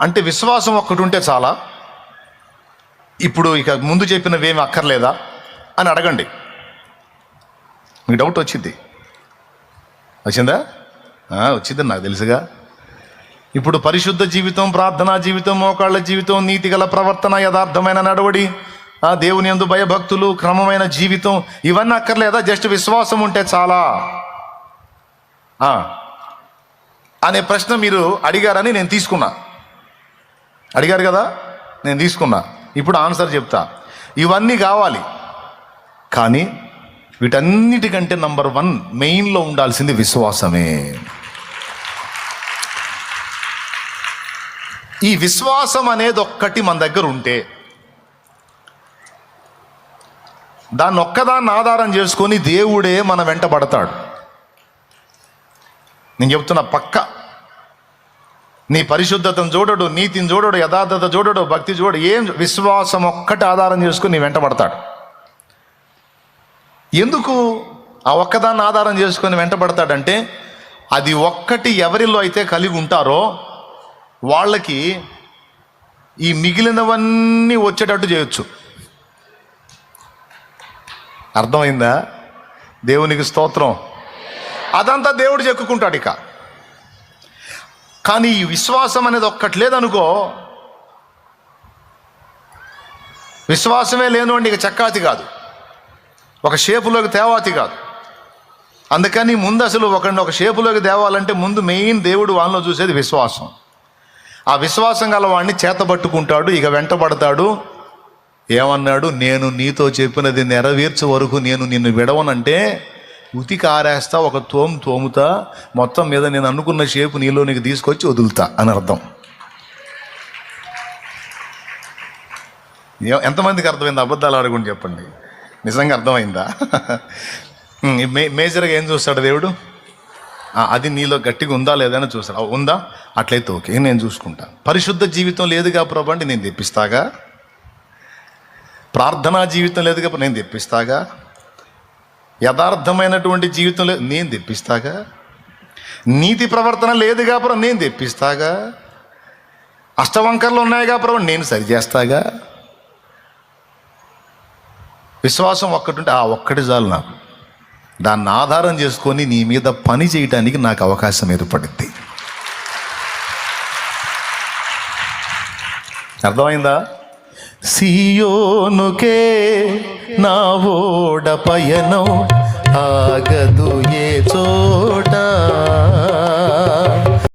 అంటే విశ్వాసం ఒక్కటి ఉంటే చాలా. ఇప్పుడు ఇక ముందు చెప్పినవేమి అక్కర్లేదా? అని అడగండి. మీకు డౌట్ వచ్చింది? వచ్చిందా వచ్చింది నాకు తెలుసుగా. ఇప్పుడు పరిశుద్ధ జీవితం ప్రార్థనా జీవితం మోకాళ్ళ జీవితం నీతిగల ప్రవర్తన యథార్థమైన నడవడి ఆ దేవుని యందు భయభక్తులు క్రమమైన జీవితం ఇవన్నీ అక్కర్లేదా? జస్ట్ విశ్వాసం ఉంటే చాలా. అనే ప్రశ్న మీరు అడిగారని నేను తీసుకున్నా. అడిగారు కదా? నేను తీసుకున్నా. ఇప్పుడు ఆన్సర్ చెప్తా. ఇవన్నీ కావాలి. కానీ వీటన్నిటికంటే నంబర్ వన్ మెయిన్లో ఉండాల్సింది విశ్వాసమే. ఈ విశ్వాసం అనేది ఒక్కటి మన దగ్గర ఉంటే దాన్ని ఒక్కదాన్ని ఆధారం చేసుకొని దేవుడే మన వెంట పడతాడు. నేను చెప్తున్నా పక్క నీ పరిశుద్ధతను చూడడు నీతిని చూడడు యథార్థత చూడడు భక్తి చూడడు ఏం విశ్వాసం ఒక్కటి ఆధారం చేసుకుని నీ వెంటబడతాడు ఎందుకు ఆ ఒక్కదాన్ని ఆధారం చేసుకొని వెంటబడతాడంటే అది ఒక్కటి ఎవరిలో అయితే కలిగి ఉంటారో వాళ్ళకి ఈ మిగిలినవన్నీ వచ్చేటట్టు చేయొచ్చు. అర్థమైందా? దేవునికి స్తోత్రం. అదంతా దేవుడు చెక్కుకుంటాడు ఇక. కానీ ఈ విశ్వాసం అనేది ఒక్కటి లేదనుకో విశ్వాసమే లేనివాడిని ఇక చక్కాతి కాదు. ఒక షేపులోకి తేవాతి కాదు. అందుకని ముందు అసలు ఒకరిని ఒక షేపులోకి తేవాలంటే ముందు మెయిన్ దేవుడు వాళ్ళలో చూసేది విశ్వాసం. ఆ విశ్వాసం గల వాడిని చేతబట్టుకుంటాడు ఇక వెంటబడతాడు. ఏమన్నాడు? నేను నీతో చెప్పినది నెరవేర్చే వరకు నేను నిన్ను విడవనంటే ఉతికి ఆరేస్తా ఒక తోము తోముతా మొత్తం మీద నేను అనుకున్న షేపు నీలో నీకు తీసుకొచ్చి వదులుతా అని అర్థం. ఎంతమందికి అర్థమైంది అబద్ధాలు ఆడకుండా చెప్పండి? నిజంగా అర్థమైందా? మే మేజర్గా ఏం చూస్తాడు దేవుడు? అది నీలో గట్టిగా ఉందా లేదా అని చూస్తాడు. ఉందా? అట్లయితే ఓకే నేను చూసుకుంటా. పరిశుద్ధ జీవితం లేదుగా ప్రభు అంటే నేను తెప్పిస్తాగా? ప్రార్థనా జీవితం లేదుగా నేను తెప్పిస్తాగా? యథార్థమైనటువంటి జీవితంలో నేను తెప్పిస్తాగా? నీతి ప్రవర్తన లేదుగా ప్రభు నేను తెప్పిస్తాగా? అష్టవంకర్లు ఉన్నాయిగా ప్రభు నేను సరిచేస్తాగా? విశ్వాసం ఒక్కటి ఆ ఒక్కటి చాలు నాకు. దాన్ని ఆధారం చేసుకొని నీ మీద పని చేయటానికి నాకు అవకాశం ఏర్పడింది. అర్థమైందా? ಸಿಯೋನುಕೆ ನಾ ಓಡ ಪಯನೋ ಆಗದು ಏ ಚೋಟ